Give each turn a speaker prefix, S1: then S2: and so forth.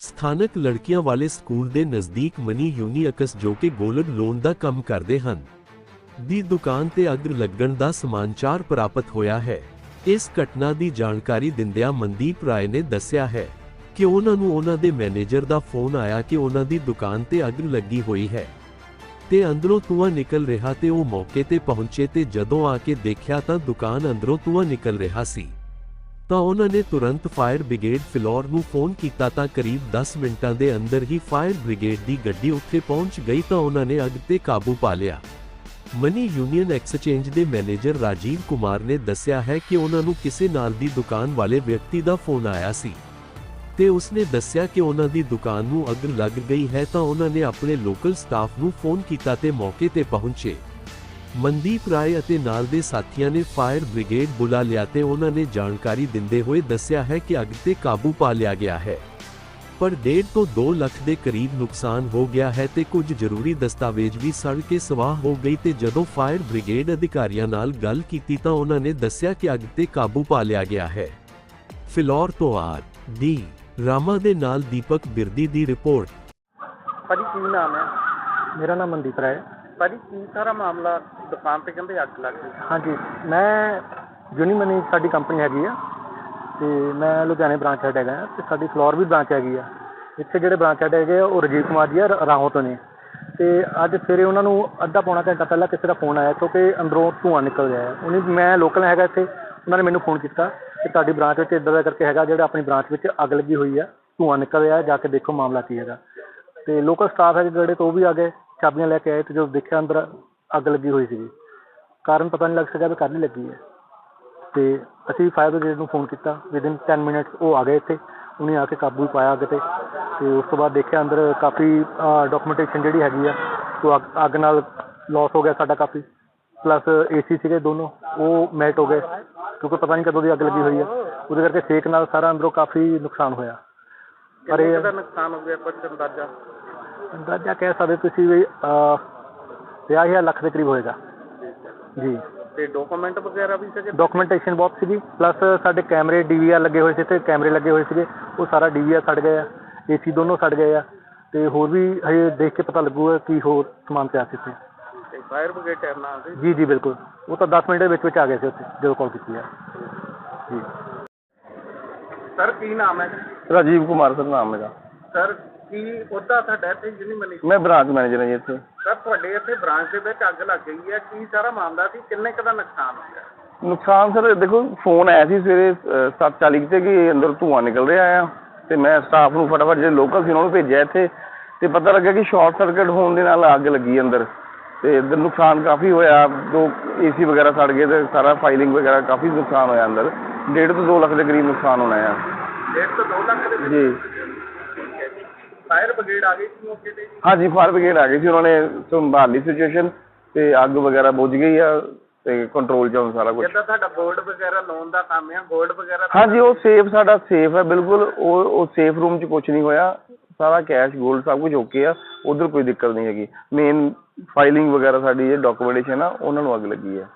S1: ਸਥਾਨਕ ਲੜਕੀਆਂ ਵਾਲੇ ਸਕੂਲ ਦੇ ਨਜ਼ਦੀਕ ਮਨੀ ਯੂਨੀਅਕਸ ਜੋ ਕਿ ਗੋਲਡ ਲੋਨ ਦਾ ਕੰਮ ਕਰਦੇ ਹਨ, ਦੀ ਦੁਕਾਨ ਤੇ ਅੱਗ ਲੱਗਣ ਦਾ ਸਮਾਚਾਰ ਪ੍ਰਾਪਤ ਹੋਇਆ ਹੈ। ਇਸ ਘਟਨਾ ਦੀ ਜਾਣਕਾਰੀ ਦਿੰਦਿਆਂ ਮਨਦੀਪ ਰਾਏ ਨੇ ਦੱਸਿਆ ਹੈ ਕਿ ਉਹਨਾਂ ਨੂੰ ਉਹਨਾਂ ਦੇ ਮੈਨੇਜਰ ਦਾ ਫੋਨ ਆਇਆ ਕਿ ਉਹਨਾਂ ਦੀ ਦੁਕਾਨ ਤੇ ਅੱਗ ਲੱਗੀ ਹੋਈ ਹੈ ਤੇ ਅੰਦਰੋਂ ਧੂੰਆਂ ਨਿਕਲ ਰਿਹਾ ਤੇ ਉਹ ਮੌਕੇ ਤੇ ਪਹੁੰਚੇ ਤੇ ਜਦੋਂ ਆ ਕੇ ਦੇਖਿਆ ਤਾਂ ਦੁਕਾਨ ਅੰਦਰੋਂ ਧੂੰਆਂ ਨਿਕਲ ਰਿਹਾ ਸੀ। ਤਾਂ ਉਹਨਾਂ ਨੇ ਤੁਰੰਤ ਫਾਇਰ ਬ੍ਰਿਗੇਡ ਫਿਲੌਰ ਨੂੰ ਫੋਨ ਕੀਤਾ ਤਾਂ ਕਰੀਬ 10 ਮਿੰਟਾਂ ਦੇ ਅੰਦਰ ਹੀ ਫਾਇਰ ਬ੍ਰਿਗੇਡ ਦੀ ਗੱਡੀ ਉੱਥੇ ਪਹੁੰਚ ਗਈ ਤਾਂ ਉਹਨਾਂ ਨੇ ਅੱਗ ਤੇ ਕਾਬੂ ਪਾ ਲਿਆ। ਮਨੀ ਯੂਨੀਅਨ ਐਕਸਚੇਂਜ ਦੇ ਮੈਨੇਜਰ ਰਾਜੀਵ ਕੁਮਾਰ ਨੇ ਦੱਸਿਆ ਹੈ ਕਿ ਉਹਨਾਂ ਨੂੰ ਕਿਸੇ ਨਾਲ ਦੀ ਦੁਕਾਨ ਵਾਲੇ ਵਿਅਕਤੀ ਦਾ ਫੋਨ ਆਇਆ ਸੀ। ਤੇ ਉਸਨੇ ਦੱਸਿਆ ਕਿ ਉਹਨਾਂ ਦੀ ਦੁਕਾਨ ਨੂੰ ਅੱਗ ਲੱਗ ਗਈ ਹੈ ਤਾਂ ਉਹਨਾਂ ਨੇ ਆਪਣੇ ਲੋਕਲ ਸਟਾਫ ਨੂੰ ਫੋਨ ਕੀਤਾ ਤੇ ਮੌਕੇ ਤੇ ਪਹੁੰਚੇ। ਮਨਦੀਪ ਰਾਏ ਅਤੇ ਨਾਲ ਦੇ ਸਾਥੀਆਂ ਨੇ ਫਾਇਰ ਬ੍ਰਿਗੇਡ ਬੁਲਾ ਲਿਆ ਤੇ ਉਹਨਾਂ ਨੇ ਜਾਣਕਾਰੀ ਦਿੰਦੇ ਹੋਏ ਦੱਸਿਆ ਹੈ ਕਿ ਅੱਗ ਤੇ ਕਾਬੂ ਪਾ ਲਿਆ ਗਿਆ ਹੈ। ਪਰ 1.5 ਤੋਂ 2 ਲੱਖ ਦੇ ਕਰੀਬ ਨੁਕਸਾਨ ਹੋ ਗਿਆ ਹੈ ਤੇ ਕੁਝ ਜ਼ਰੂਰੀ ਦਸਤਾਵੇਜ਼ ਵੀ ਸੜ ਕੇ ਸਵਾਹ ਹੋ ਗਈ ਤੇ ਜਦੋਂ ਫਾਇਰ ਬ੍ਰਿਗੇਡ ਅਧਿਕਾਰੀਆਂ ਨਾਲ ਗੱਲ ਕੀਤੀ ਤਾਂ ਉਹਨਾਂ ਨੇ ਦੱਸਿਆ ਕਿ ਅੱਗ ਤੇ ਕਾਬੂ ਪਾ ਲਿਆ ਗਿਆ ਹੈ। ਫਿਲੌਰ ਤੋਂ ਆਰ ਦੀ ਰਾਮਾ ਦੇ ਨਾਲ ਦੀਪਕ ਬਿਰਦੀ ਦੀ ਰਿਪੋਰਟ।
S2: ਭਾਜੀ ਕੀ ਨਾਮ ਹੈ?
S3: ਮੇਰਾ ਨਾਮ ਮਨਦੀਪ ਰਾਏ।
S2: ਭਾਜੀ, ਕੀ ਸਾਰਾ ਮਾਮਲਾ ਦੁਕਾਨ ਤੇ ਕਹਿੰਦੇ ਅੱਗ ਲੱਗ ਗਈ?
S3: ਹਾਂਜੀ, ਮੈਂ ਯੂਨੀਮਨੀ ਸਾਡੀ ਕੰਪਨੀ ਹੈਗੀ ਆ ਤੇ ਮੈਂ ਲੁਧਿਆਣੇ ਬ੍ਰਾਂਚ ਹੈਡ ਹੈਗਾ ਆ ਤੇ ਸਾਡੀ ਫਲੋਰ ਵੀ ਬ੍ਰਾਂਚ ਹੈਗੀ ਆ। ਇੱਥੇ ਜਿਹੜੇ ਬ੍ਰਾਂਚ ਹੈਡ ਹੈਗੇ ਆ, ਉਹ ਰਜੀਵ ਕੁਮਾਰ ਜੀ ਆ ਰਾਹੋਂ ਤੋਂ ਨੇ। ਤੇ ਅੱਜ ਸਵੇਰੇ ਉਹਨਾਂ ਨੂੰ ਅੱਧਾ ਪੌਣਾ ਘੰਟਾ ਪਹਿਲਾਂ ਕਿਸੇ ਦਾ ਫੋਨ ਆਇਆ ਕਿਉਂਕਿ ਅੰਦਰੋਂ ਧੂੰਆਂ ਨਿਕਲ ਰਿਹਾ ਹੈ ਉਹਨੇ, ਮੈਂ ਲੋਕਲ ਹੈਗਾ ਇੱਥੇ, ਉਹਨਾਂ ਨੇ ਮੈਨੂੰ ਫੋਨ ਕੀਤਾ ਕਿ ਤੁਹਾਡੀ ਬ੍ਰਾਂਚ ਵਿੱਚ ਇਦਾਂ ਦਾ ਕਰਕੇ ਹੈਗਾ ਜਿਹੜਾ ਆਪਣੀ ਬ੍ਰਾਂਚ ਵਿੱਚ ਅੱਗ ਲੱਗੀ ਹੋਈ ਆ, ਧੂੰਆਂ ਨਿਕਲ ਰਿਹਾ ਜਾ ਕੇ ਦੇਖੋ ਮਾਮਲਾ ਕੀ ਹੈਗਾ। ਤੇ ਲੋਕਲ ਸਟਾਫ ਹੈ ਜਿਹੜੇ, ਤੋਂ ਉਹ ਵੀ ਆ ਗਏ। ਚਾਬੀਆਂ ਲੈ ਕੇ ਆਏ ਤੇ ਜਦੋਂ ਦੇਖਿਆ ਅੰਦਰ ਅੱਗ ਲੱਗੀ ਹੋਈ ਸੀਗੀ। ਕਾਰਨ ਪਤਾ ਨਹੀਂ ਲੱਗ ਸਕਿਆ ਵੀ ਕਾਹਦੀ ਲੱਗੀ ਹੈ। ਤੇ ਅਸੀਂ ਫਾਇਰ ਬ੍ਰਿਗੇਡ ਨੂੰ ਫੋਨ ਕੀਤਾ। ਵਿਦਿਨ 10 ਮਿੰਟਸ ਉਹ ਆ ਗਏ ਇੱਥੇ। ਉਹਨੇ ਆ ਕੇ ਕਾਬੂ ਪਾਇਆ ਅੱਗ ਤੇ। ਤੇ ਉਸ ਤੋਂ ਬਾਅਦ ਦੇਖਿਆ ਅੰਦਰ ਕਾਫੀ ਡਾਕੂਮੈਂਟੇਸ਼ਨ ਜਿਹੜੀ ਹੈਗੀ ਆ ਉਹ ਅੱਗ- ਅੱਗ ਨਾਲ ਲਾਸ ਹੋ ਗਿਆ ਸਾਡਾ ਕਾਫੀ। ਪਲੱਸ ਏਸੀ ਸੀਗੇ ਦੋਨੋਂ। ਉਹ ਮੈਲਟ ਹੋ ਗਏ। ਕਿਉਂਕਿ ਪਤਾ ਨਹੀਂ ਕਦੋਂ ਦੀ ਅੱਗ ਲੱਗੀ ਹੋਈ ਆ। ਉਹਦੇ ਕਰਕੇ ਸੇਕ ਨਾਲ ਸਾਰਾ ਅੰਦਰੋਂ ਕਾਫੀ ਨੁਕਸਾਨ ਹੋਇਆ। ਪਰ ਇਹ
S2: ਨੁਕਸਾਨ ਹੋ ਗਿਆ ਕੁਝ ਅੰਦਾਜ਼ਾ?
S3: ਅੰਦਾਜ਼ਾ ਕਹਿ ਸਕਦੇ ਤੁਸੀਂ ਵੀ ਪੰਜਾਹ ਹਜ਼ਾਰ ਲੱਖ ਦੇ ਕਰੀਬ ਹੋਏਗਾ। ਜੀ।
S2: ਤੇ ਡਾਕੂਮੈਂਟ ਵਗੈਰਾ ਵੀ ਸੀਗੇ?
S3: ਡਾਕੂਮੈਂਟੇਸ਼ਨ ਬਹੁਤ ਸੀਗੀ ਪਲੱਸ ਸਾਡੇ ਕੈਮਰੇ ਡੀਵੀਆਰ ਲੱਗੇ ਹੋਏ ਸੀ ਤੇ ਕੈਮਰੇ ਲੱਗੇ ਹੋਏ ਸੀਗੇ ਉਹ ਸਾਰਾ ਡੀਵੀਆਰ ਸੜ ਗਏ ਆ ਏਸੀ ਦੋਨੋਂ ਸੜ ਗਏ ਆ ਤੇ ਹੋਰ ਵੀ ਹਜੇ ਦੇਖ ਕੇ ਪਤਾ ਲੱਗੂਗਾ ਕੀ ਹੋਰ ਸਮਾਨ ਪਿਆ ਸੀ ਇੱਥੇ।
S2: ਤੇ ਫਾਇਰ ਬ੍ਰਿਗੇਡ ਟਾਈਮ ਨਾਲ ਗਈ
S3: ਜੀ ਜੀ ਬਿਲਕੁਲ। ਉਹ ਤਾਂ 10 ਮਿੰਟ ਦੇ ਵਿੱਚ ਵਿੱਚ ਆ ਗਏ ਸੀ ਉੱਥੇ ਜਦੋਂ ਕਾਲ ਕੀਤੀ ਆ। ਜੀ।
S2: ਸਰ ਕੀ ਨਾਮ ਹੈ?
S4: ਰਾਜੀਵ ਕੁਮਾਰ ਸਰ ਨਾਮ ਮੇਰਾ।
S2: ਸਰ ਕੀ ਉਹਦਾ ਤੁਹਾਡਾ ਇੱਥੇ ਜਿੰਨੀ ਮਨੀ
S4: ਮੈਂ ਬ੍ਰਾਂਚ ਮੈਨੇਜਰ ਹਾਂ ਜੀ ਇੱਥੇ।
S2: ਸਰ ਤੁਹਾਡੇ ਇੱਥੇ ਬ੍ਰਾਂਚ ਦੇ ਵਿੱਚ ਅੱਗ ਲੱਗ ਗਈ ਹੈ। ਕੀ ਸਾਰਾ ਮਾਮਲਾ ਸੀ? ਕਿੰਨੇ ਕੁ ਦਾ ਨੁਕਸਾਨ ਹੋ ਗਿਆ?
S4: ਨੁਕਸਾਨ ਸਰ ਦੇਖੋ ਫੋਨ ਆਇਆ ਸੀ ਸਵੇਰੇ 7:40 ਤੇ ਕਿ ਅੰਦਰ ਧੂੰਆਂ ਨਿਕਲ ਰਿਹਾ ਆ। ਤੇ ਮੈਂ ਸਟਾਫ ਨੂੰ ਫਟਾਫਟ ਜਿਹੜੇ ਲੋਕਲ ਸੀ ਉਹਨਾਂ ਨੂੰ ਭੇਜਿਆ ਇੱਥੇ। ਤੇ ਪਤਾ ਲੱਗਾ ਕਿ ਸ਼ਾਰਟ ਸਰਕਟ ਹੋਣ ਦੇ ਨਾਲ ਅੱਗ ਲੱਗੀ ਅੰਦਰ। ਤੇ ਇੱਧਰ ਨੁਕਸਾਨ ਕਾਫੀ ਹੋਇਆ। ਦੋ ਏਸੀ ਵਗੈਰਾ ਸੜ ਗਏ ਤੇ ਸਾਰਾ ਫਾਈਲਿੰਗ ਵਗੈਰਾ ਕਾਫੀ ਨੁਕਸਾਨ ਹੋਇਆ ਅੰਦਰ। ਡੇਢ ਤੋਂ 2 ਲੱਖ ਦੇ ਕਰੀਬ ਨੁਕਸਾਨ ਹੋਣਾ ਆ।
S2: ਡੇਢ ਤੋਂ 2 ਲੱਖ ਦੇ
S4: ਜੀ।
S2: ਫਾਇਰ ਬ੍ਰਿਗੇਡ ਆ ਗਈ ਸੀ ਮੌਕੇ ਤੇ ਜੀ?
S4: ਹਾਂਜੀ ਫਾਇਰ ਬ੍ਰਿਗੇਡ ਆ ਗਈ ਸੀ ਉਹਨਾਂ ਨੇ ਸੰਭਾਲੀ ਸਿਚੁਏਸ਼ਨ ਤੇ ਅੱਗ ਵਗੈਰਾ ਬੁਝ ਗਈ ਆ ਤੇ ਕੰਟਰੋਲ ਚ ਹੁਣ ਸਾਰਾ ਕੁਝ
S2: ਜਿੱਦਾਂ ਤੁਹਾਡਾ ਗੋਲਡ ਵਗੈਰਾ ਲੋਨ ਦਾ ਕੰਮ ਆ ਗੋਲਡ ਵਗੈਰਾ
S4: ਹਾਂਜੀ ਉਹ ਸੇਫ ਸਾਡਾ ਸੇਫ ਹੈ ਬਿਲਕੁਲ ਉਹ ਉਹ ਸੇਫ ਰੂਮ 'ਚ ਕੁਝ ਨਹੀਂ ਹੋਇਆ। ਸਾਰਾ ਕੈਸ਼ ਗੋਲਡ ਸਭ ਕੁਝ ਓਕੇ ਆ ਉਧਰ ਕੋਈ ਦਿੱਕਤ ਨਹੀਂ ਹੈਗੀ। ਮੇਨ ਫਾਈਲਿੰਗ ਵਗੈਰਾ ਸਾਡੀ ਇਹ ਡਾਕੂਮੈਂਟੇਸ਼ਨ ਆ ਉਹਨਾਂ ਨੂੰ ਅੱਗ ਲੱਗੀ ਹੈ